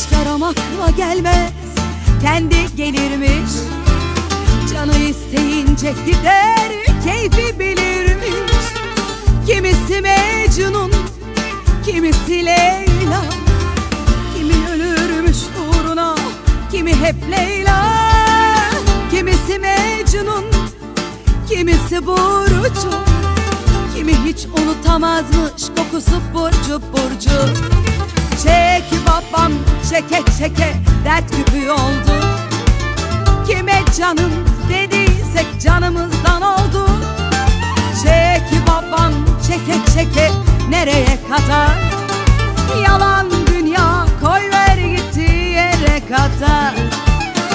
Hiç karamakla gelmez. Kendi gelirmiş Canı isteyince gider Keyfi bilirmiş. Kimisi Mecnun Kimisi Leyla. Kimi ölürmüş uğruna Kimi hep Leyla. Kimisi Mecnun Kimisi Burcu. Kimi hiç unutamazmış Kokusu burcu burcu çeke çeke dert küpü oldu. Kime canım dediysek canımızdan oldu. Çek babam çeke çeke nereye kadar? Yalan dünya koy ver gittiği yere kadar.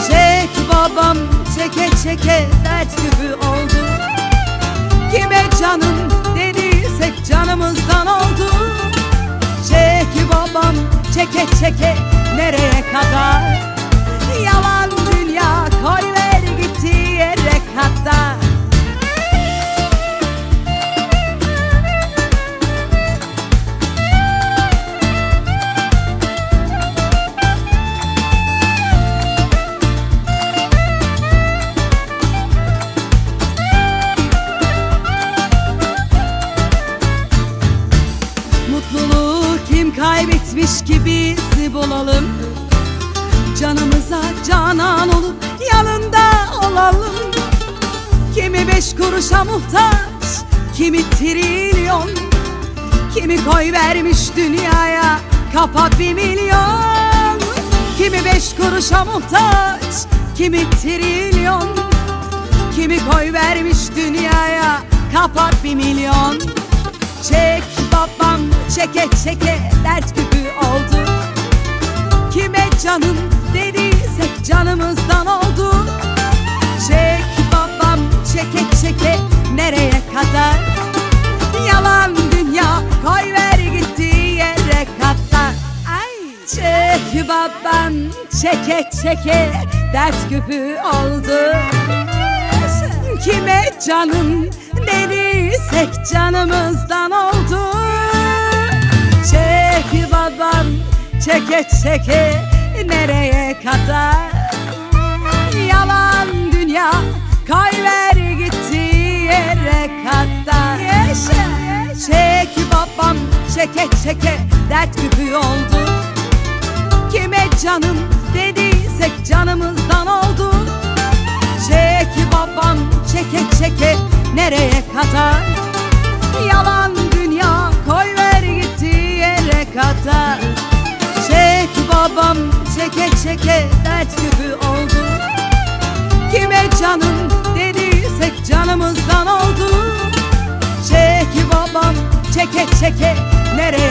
Çek babam çeke çeke dert küpü oldu. Kime canım dediysek canımızdan oldu. Çek babam çeke çeke nereye kadar? Yalan Kim kaybetmiş ki biz bulalım Canımıza canan olup yanında olalım. Kimi beş kuruşa muhtaç, kimi trilyon. Kimi koy vermiş dünyaya kafa bir milyon. Kimi beş kuruşa muhtaç, kimi trilyon. Kimi koy vermiş dünyaya kafa bir milyon. Çek babam çeke çeke dert küpü oldu. Kime canım dediysek canımızdan oldu. Çek babam çeke çeke nereye kadar? Yalan dünya koy ver gittiği yere kadar. Ay! Çek babam çeke çeke dert küpü oldu. Kime canım dediysek canımızdan oldu çeke çeke nereye kadar? Yalan dünya koy ver gittiği yere kadar. Yaşa. Çek babam çeke çeke dert küpü oldu. Kime canım dediysek canımızdan oldu. Çek babam çeke çeke nereye kadar? Yalan çeke dert küpü oldu. Kime canım dediysek canımızdan oldu. Çek babam çeke çeke nereye